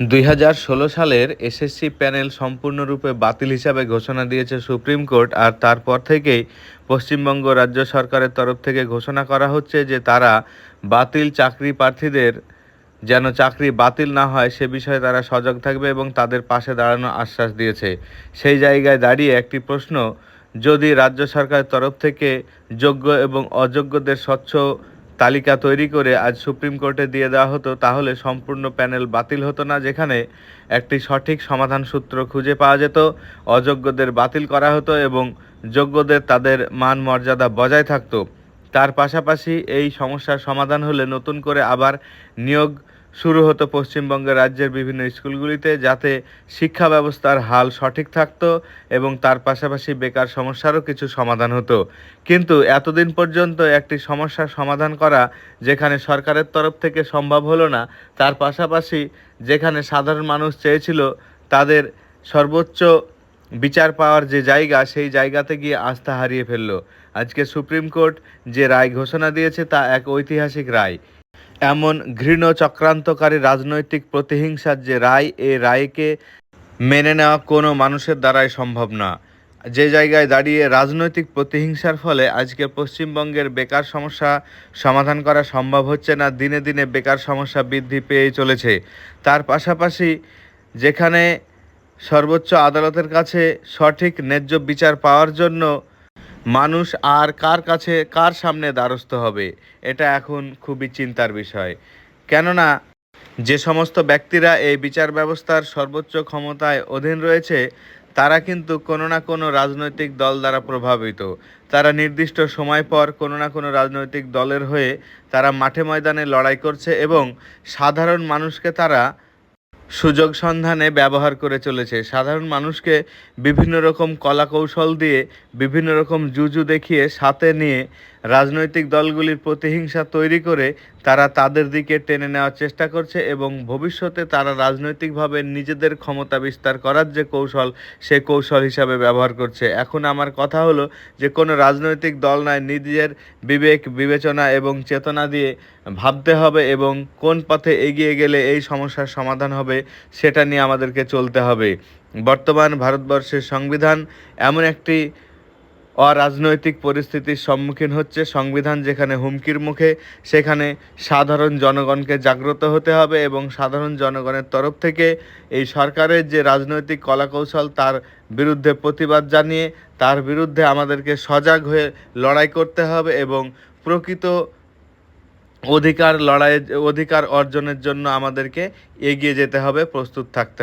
দুই হাজার ষোলো সালের এসএসসি প্যানেল সম্পূর্ণরূপে বাতিল হিসাবে ঘোষণা দিয়েছে সুপ্রিম কোর্ট, আর তারপর থেকেই পশ্চিমবঙ্গ রাজ্য সরকারের তরফ থেকে ঘোষণা করা হচ্ছে যে তারা বাতিল চাকরি প্রার্থীদের, যেন চাকরি বাতিল না হয়, সে বিষয়ে তারা সজাগ থাকবে এবং তাদের পাশে দাঁড়ানোর আশ্বাস দিয়েছে। সেই জায়গায় দাঁড়িয়ে একটি প্রশ্ন, যদি রাজ্য সরকারের তরফ থেকে যোগ্য এবং অযোগ্যদের স্বচ্ছ তালিকা তৈরি করে আজ সুপ্রিম কোর্টে দিয়ে দেওয়া হতো, তাহলে সম্পূর্ণ প্যানেল বাতিল হতো না, যেখানে একটি সঠিক সমাধান সূত্র খুঁজে পাওয়া যেত, অযোগ্যদের বাতিল করা হতো এবং যোগ্যদের তাদের মান মর্যাদা বজায় থাকতো। তার পাশাপাশি এই সমস্যার সমাধান হলে নতুন করে আবার নিয়োগ শুরু হতো পশ্চিমবঙ্গের রাজ্যের বিভিন্ন স্কুলগুলিতে যাতে শিক্ষা ব্যবস্থার হাল সঠিক থাকত এবং তার পাশাপাশি বেকার সমস্যারও কিছু সমাধান হতো। কিন্তু এতদিন পর্যন্ত একটি সমস্যার সমাধান করা যেখানে সরকারের তরফ থেকে সম্ভব হলো না, তার পাশাপাশি যেখানে সাধারণ মানুষ চেয়েছিল তাদের সর্বোচ্চ বিচার পাওয়ার যে জায়গা, সেই জায়গাতে গিয়ে আস্থা হারিয়ে ফেলল। আজকে সুপ্রিম কোর্ট যে রায় ঘোষণা দিয়েছে তা এক ঐতিহাসিক রায়। এমন ঘৃণ চক্রান্তকারী রাজনৈতিক প্রতিহিংসার যে রায়, এ রায়কে মেনে নেওয়া কোনো মানুষের দ্বারাই সম্ভব না। যে জায়গায় দাঁড়িয়ে রাজনৈতিক প্রতিহিংসার ফলে আজকে পশ্চিমবঙ্গের বেকার সমস্যা সমাধান করা সম্ভব হচ্ছে না, দিনে দিনে বেকার সমস্যা বৃদ্ধি পেয়ে চলেছে। তার পাশাপাশি যেখানে সর্বোচ্চ আদালতের কাছে সঠিক ন্যায্য বিচার পাওয়ার জন্য মানুষ আর কার কাছে, কার সামনে দ্বারস্থ হবে? এটা এখন খুবই চিন্তার বিষয়। কেননা, যে সমস্ত ব্যক্তিরা এই বিচার ব্যবস্থার সর্বোচ্চ ক্ষমতায় অধীন রয়েছে, তারা কিন্তু কোনো না কোনো রাজনৈতিক দল দ্বারা প্রভাবিত। তারা নির্দিষ্ট সময় পর কোনো না কোনো রাজনৈতিক দলের হয়ে তারা মাঠে ময়দানে লড়াই করছে এবং সাধারণ মানুষকে তারা সুযোগ সন্ধানে ব্যবহার করে চলেছে। সাধারণ মানুষকে বিভিন্ন রকম কলা কৌশল দিয়ে, বিভিন্ন রকম জুজু দেখিয়ে সাথে নিয়ে রাজনৈতিক দলগুলির প্রতিহিংসা তৈরি করে তারা তাদের দিকে টেনে নেওয়ার চেষ্টা করছে এবং ভবিষ্যতে তারা রাজনৈতিকভাবে নিজেদের ক্ষমতা বিস্তার করার যে কৌশল, সে কৌশল হিসাবে ব্যবহার করছে। এখন আমার কথা হলো যে, কোনো রাজনৈতিক দল নয়, নিজের বিবেক, বিবেচনা এবং চেতনা দিয়ে ভাবতে হবে এবং কোন পথে এগিয়ে গেলে এই সমস্যার সমাধান হবে। সেটা নিয়ে আমাদেরকে চলতে হবে। বর্তমান ভারতবর্ষের সংবিধান এমন একটি অরাজনৈতিক পরিস্থিতির সম্মুখীন হচ্ছে। সংবিধান যেখানে হুমকির মুখে, সেখানে সাধারণ জনগণকে জাগ্রত হতে হবে এবং সাধারণ জনগণের তরফ থেকে এই সরকারের যে রাজনৈতিক কলাকৌশল, তার বিরুদ্ধে প্রতিবাদ জানিয়ে, তার বিরুদ্ধে আমাদেরকে সজাগ হয়ে লড়াই করতে হবে এবং প্রকৃত অধিকার লড়াই অধিকার অর্জনের জন্য আমাদেরকে এগিয়ে যেতে হবে প্রস্তুত থাকতে